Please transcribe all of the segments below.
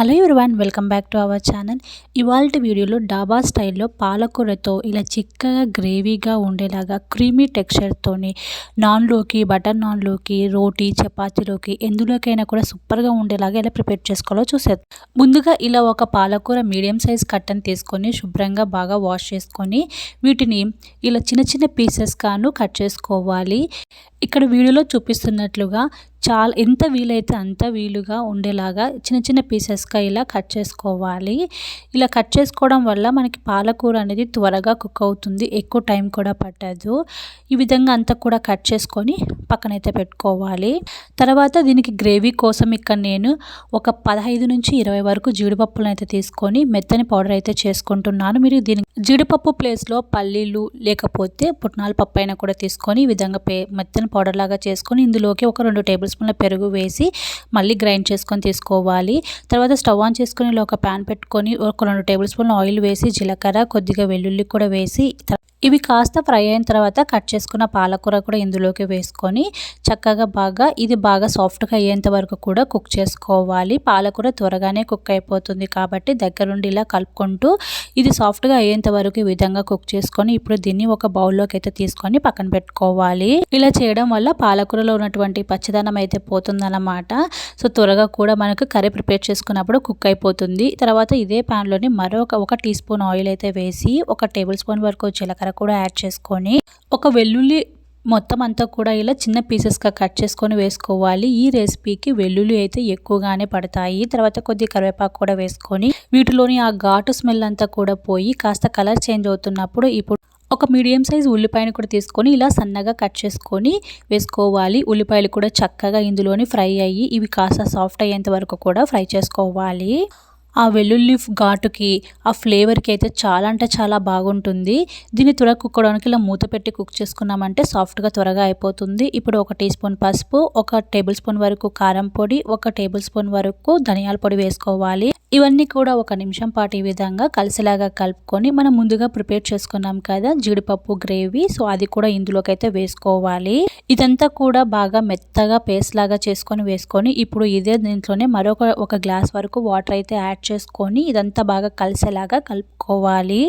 Hello one welcome back to our channel. ఇవాళ వీడియోలో డాబా స్టైల్లో పాలకూరతో ఇలా చిక్కగా గ్రేవీగా ఉండేలాగా క్రీమీ టెక్స్చర్తోని నాన్లోకి బటర్ నాన్లోకి రోటీ చపాతీలోకి ఎందులోకైనా కూడా సూపర్గా ఉండేలాగా ఇలా ప్రిపేర్ చేసుకోవాలో చూసేది ముందుగా ఇలా ఒక పాలకూర మీడియం సైజ్ కట్టని తీసుకొని శుభ్రంగా బాగా వాష్ చేసుకొని వీటిని ఇలా చిన్న చిన్న పీసెస్ కాను కట్ చేసుకోవాలి. ఇక్కడ వీడియోలో చూపిస్తున్నట్లుగా చాలా ఎంత వీలైతే అంత వీలుగా ఉండేలాగా చిన్న చిన్న పీసెస్గా ఇలా కట్ చేసుకోవాలి. ఇలా కట్ చేసుకోవడం వల్ల మనకి పాలకూర అనేది త్వరగా కుక్ అవుతుంది. ఎక్కువ టైం కూడా పట్టదు. ఈ విధంగా అంతా కూడా కట్ చేసుకొని పక్కనైతే పెట్టుకోవాలి. తర్వాత దీనికి గ్రేవీ కోసం ఇక్కడ నేను ఒక పదహైదు నుంచి ఇరవై వరకు జీడిపప్పులను అయితే తీసుకొని మెత్తని పౌడర్ అయితే చేసుకుంటున్నాను. మీరు దీని జీడిపప్పు ప్లేస్లో పల్లీలు లేకపోతే పుట్నాల పప్పు అయినా కూడా తీసుకొని ఈ విధంగా పే మెత్తని పౌడర్ లాగా చేసుకొని ఇందులోకి ఒక రెండు టేబుల్ స్పూన్ల పెరుగు వేసి మళ్ళీ గ్రైండ్ చేసుకొని తీసుకోవాలి. తర్వాత స్టవ్ ఆన్ చేసుకొని ఒక ప్యాన్ పెట్టుకొని ఒక రెండు టేబుల్ స్పూన్ల ఆయిల్ వేసి జీలకర్ర కొద్దిగా వెల్లుల్లి కూడా వేసి ఇవి కాస్త ఫ్రై అయిన తర్వాత కట్ చేసుకున్న పాలకూర కూడా ఇందులోకి వేసుకొని చక్కగా బాగా ఇది బాగా సాఫ్ట్గా అయ్యేంత వరకు కూడా కుక్ చేసుకోవాలి. పాలకూర త్వరగానే కుక్ అయిపోతుంది కాబట్టి దగ్గరుండి ఇలా కలుపుకుంటూ ఇది సాఫ్ట్గా అయ్యేంత వరకు ఈ విధంగా కుక్ చేసుకొని ఇప్పుడు దీన్ని ఒక బౌల్లోకి అయితే తీసుకొని పక్కన పెట్టుకోవాలి. ఇలా చేయడం వల్ల పాలకూరలో ఉన్నటువంటి పచ్చదనం అయితే పోతుందన్నమాట. సో త్వరగా కూడా మనకు కర్రీ ప్రిపేర్ చేసుకున్నప్పుడు కుక్ అయిపోతుంది. తర్వాత ఇదే ప్యాన్లోని మరొక ఒక టీ స్పూన్ ఆయిల్ అయితే వేసి ఒక టేబుల్ స్పూన్ వరకు జీలకర్ర కూడా యాడ్ చేసుకొని ఒక వెల్లుల్లి మొత్తం అంతా కూడా ఇలా చిన్న పీసెస్గా కట్ చేసుకొని వేసుకోవాలి. ఈ రెసిపీకి వెల్లుల్లి అయితే ఎక్కువగానే పడతాయి. తర్వాత కొద్ది కరివేపాకు కూడా వేసుకొని వీటిలోని ఆ ఘాటు స్మెల్ అంతా కూడా పోయి కాస్త కలర్ చేంజ్ అవుతున్నప్పుడు ఇప్పుడు ఒక మీడియం సైజ్ ఉల్లిపాయను కూడా తీసుకొని ఇలా సన్నగా కట్ చేసుకొని వేసుకోవాలి. ఉల్లిపాయలు కూడా చక్కగా ఇందులోని ఫ్రై అయ్యి ఇవి కాస్త సాఫ్ట్ అయ్యేంత వరకు కూడా ఫ్రై చేసుకోవాలి. ఆ వెల్లుల్లి ఘాటుకి ఆ ఫ్లేవర్కి అయితే చాలా అంటే చాలా బాగుంటుంది. దీన్ని త్వరగా కుక్కడానికి ఇలా మూత పెట్టి కుక్ చేసుకున్నామంటే సాఫ్ట్గా త్వరగా అయిపోతుంది. ఇప్పుడు ఒక టీ స్పూన్ పసుపు ఒక టేబుల్ స్పూన్ వరకు కారం పొడి ఒక టేబుల్ స్పూన్ వరకు ధనియాల పొడి వేసుకోవాలి. ఇవన్నీ కూడా ఒక నిమిషం పాటు ఈ విధంగా కలిసిలాగా కలుపుకొని మనం ముందుగా ప్రిపేర్ చేసుకున్నాం కదా జీడిపప్పు గ్రేవీ. సో అది కూడా ఇందులోకి అయితే వేసుకోవాలి. ఇదంతా కూడా బాగా మెత్తగా పేస్ట్ లాగా చేసుకొని వేసుకొని ఇప్పుడు ఇదే దీంట్లోనే మరొక ఒక గ్లాస్ వరకు వాటర్ అయితే యాడ్ చేసుకొని ఇదంతా బాగా కలిసేలాగా కలుపుకోవాలి.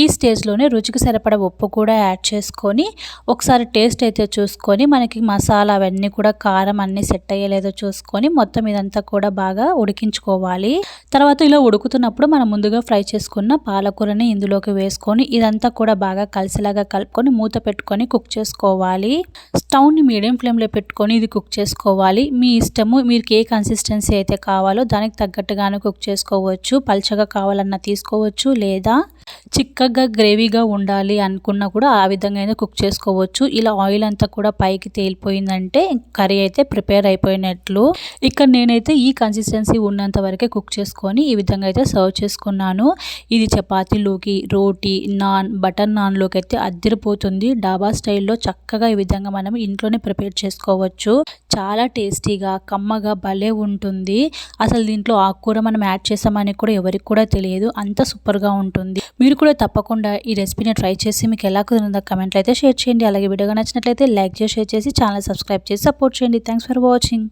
ఈ స్టేజ్లోనే రుచికి సరిపడ ఉప్పు కూడా యాడ్ చేసుకొని ఒకసారి టేస్ట్ అయితే చూసుకొని మనకి మసాలా అవన్నీ కూడా కారం అన్నీ సెట్ అయ్యేలేదో చూసుకొని మొత్తం ఇదంతా కూడా బాగా ఉడికించుకోవాలి. తర్వాత ఇలా ఉడుకుతున్నప్పుడు మనం ముందుగా ఫ్రై చేసుకున్న పాలకూరని ఇందులోకి వేసుకొని ఇదంతా కూడా బాగా కలిసేలాగా కలుపుకొని మూత పెట్టుకొని కుక్ చేసుకోవాలి. స్టవ్ని మీడియం ఫ్లేమ్లో పెట్టుకొని ఇది కుక్ చేసుకోవాలి. మీ ఇష్టము మీరు ఏ కన్సిస్టెన్సీ అయితే కావాలో దానికి తగ్గట్టుగానే కుక్ చేసుకోవాలి చేసుకోవచ్చు పల్చగా కావాలన్నా తీసుకోవచ్చు లేదా చిక్కగా గ్రేవీగా ఉండాలి అనుకున్నా కూడా ఆ విధంగా అయితే కుక్ చేసుకోవచ్చు. ఇలా ఆయిల్ అంతా కూడా పైకి తేలిపోయిందంటే కర్రీ అయితే ప్రిపేర్ అయిపోయినట్లు. ఇక్కడ నేనైతే ఈ కన్సిస్టెన్సీ ఉన్నంత వరకే కుక్ చేసుకొని ఈ విధంగా అయితే సర్వ్ చేసుకున్నాను. ఇది చపాతీలోకి రోటీ నాన్ బటర్ నాన్లోకి అయితే అద్దరిపోతుంది. డాబా స్టైల్లో చక్కగా ఈ విధంగా మనం ఇంట్లోనే ప్రిపేర్ చేసుకోవచ్చు. చాలా టేస్టీగా కమ్మగా భలే ఉంటుంది. అసలు దీంట్లో ఆకుకూర మనం యాడ్ చేసామని కూడా ఎవరికి కూడా తెలియదు. అంత సూపర్గా ఉంటుంది. మీరు కూడా తప్పకుండా ఈ రెసిపీని ట్రై చేసి మీకు ఎలా కుదిరిందో కమెంట్లు అయితే షేర్ చేయండి. అలాగే వీడియోగా నచ్చినట్లయితే లైక్ చేసి షేర్ చేసి ఛానల్ సబ్స్క్రైబ్ చేసి సపోర్ట్ చేయండి. Thanks for watching.